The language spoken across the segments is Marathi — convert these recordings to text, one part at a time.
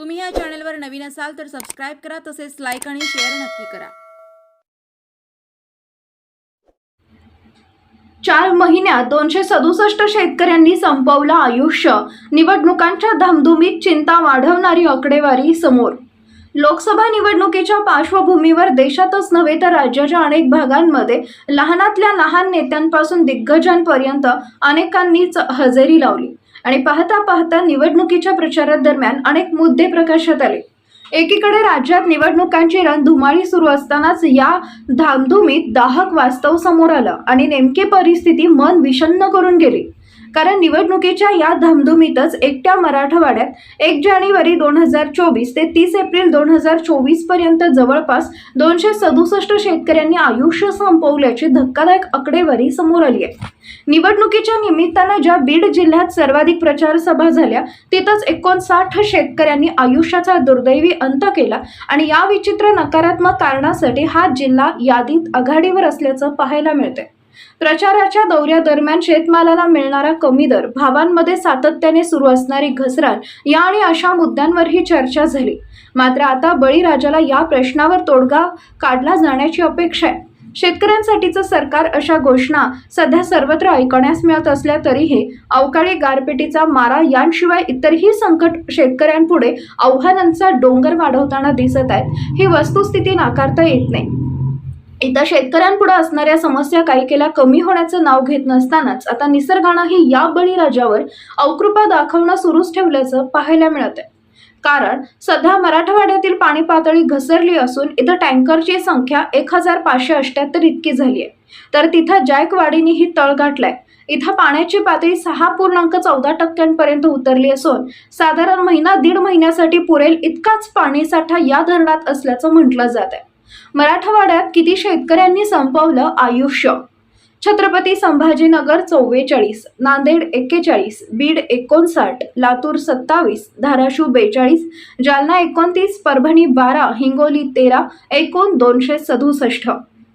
तुम्ही या चॅनलवर नवीन असाल तर सबस्क्राईब करा तसेच लाईक आणि शेअर नक्की करा. चार महिन्यात दोनशे सदुसष्ट शेतकऱ्यांनी संपवलं आयुष्य. निवडणुकांच्या धामधुमीत चिंता वाढवणारी आकडेवारी समोर. लोकसभा निवडणुकीच्या पार्श्वभूमीवर देशातच नव्हे तर राज्याच्या अनेक भागांमध्ये लहानातल्या लहान नेत्यांपासून दिग्गजांपर्यंत अनेकांनीच हजेरी लावली. आणि पाहता पाहता निवडणुकीच्या प्रचारादरम्यान अनेक मुद्दे प्रकाशात आले. एकीकडे राज्यात निवडणुकांची रणधुमाळी सुरू असतानाच या धामधुमीत दाहक वास्तव समोर आलं आणि नेमकी परिस्थिती मन विषण्ण करून गेली. कारण निवडणुकीच्या या धामधुमीतच एकट्या मराठवाड्यात एक जानेवारी दोन हजार चोवीस ते तीस एप्रिल दोन हजार चोवीसपर्यंत जवळपास दोनशे सदुसष्ट शेतकऱ्यांनी आयुष्य संपवल्याची धक्कादायक आकडेवारी समोर आली आहे. निवडणुकीच्या निमित्तानं ज्या बीड जिल्ह्यात सर्वाधिक प्रचार सभा झाल्या तिथंच एकोणसाठ शेतकऱ्यांनी आयुष्याचा दुर्दैवी अंत केला आणि या विचित्र नकारात्मक कारणासाठी हा जिल्हा यादीत आघाडीवर असल्याचं पाहायला मिळतंय. प्रचाराच्या दौऱ्यादरम्यान शेतमालाला मिळणारा कमी दर भावांमध्ये सातत्याने सुरू असणारी घसरण या आणि अशा मुद्द्यांवरही चर्चा झाली. मात्र आता बळीराजाला या प्रश्नावर तोडगा काढला जाण्याची अपेक्षा आहे. शेतकऱ्यांसाठीचं सरकार अशा घोषणा सध्या सर्वत्र ऐकण्यास मिळत असल्या तरीही अवकाळी गारपिटीचा मारा यांशिवाय इतरही संकट शेतकऱ्यांपुढे आव्हानांचा डोंगर वाढवताना दिसत आहेत. ही वस्तुस्थिती नाकारता येत नाही. इथं शेतकऱ्यांपुढे असणाऱ्या समस्या काही केल्या कमी होण्याचं नाव घेत नसतानाच आता निसर्गानंही या बळीराजावर अवकृपा दाखवणं सुरूच ठेवल्याचं पाहायला मिळत आहे कारण सध्या मराठवाड्यातील पाणी पातळी घसरली असून इथं टँकरची संख्या एक हजार पाचशे अठ्याहत्तर इतकी झाली आहे तर तिथं जायकवाडीनेही तळ गाठलाय. इथं पाण्याची पातळी सहा पूर्णांक चौदा टक्क्यांपर्यंत उतरली असून साधारण महिना दीड महिन्यासाठी पुरेल इतकाच पाणीसाठा या धरणात असल्याचं म्हटलं जात आहे मराठवाड्यात किती शेतकऱ्यांनी संपवलं आयुष्य? छत्रपती संभाजीनगर चव्वेचाळीस नांदेड एक्केचाळीस बीड एकोणसाठ लातूर सत्तावीस धाराशिव बेचाळीस जालना एकोणतीस परभणी बारा हिंगोली तेरा एकूण दोनशे सदुसष्ट.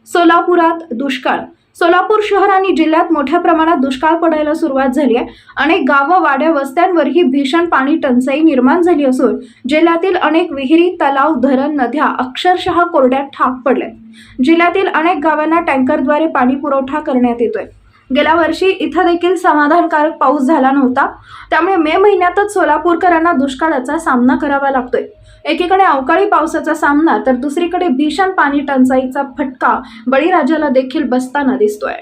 सोलापुरात दुष्काळ सोलापूर शहर आणि जिल्ह्यात मोठ्या प्रमाणात दुष्काळ पडायला सुरुवात झाली आहे. अनेक गावं वाड्या वस्त्यांवरही भीषण पाणी टंचाई निर्माण झाली असून जिल्ह्यातील अनेक विहिरी तलाव धरण नद्या अक्षरशः कोरड्यात ठाक पडल्या जिल्ह्यातील अनेक गावांना टँकरद्वारे पाणी पुरवठा करण्यात येतोय. गेल्या वर्षी इथं देखील समाधानकारक पाऊस झाला नव्हता. त्यामुळे मे महिन्यातच सोलापूरकरांना दुष्काळाचा सामना करावा लागतोय. एकीकडे अवकाळी पावसाचा सामना तर दुसरीकडे भीषण पाणी टंचाईचा फटका बळीराजाला देखील बसताना दिसतोय.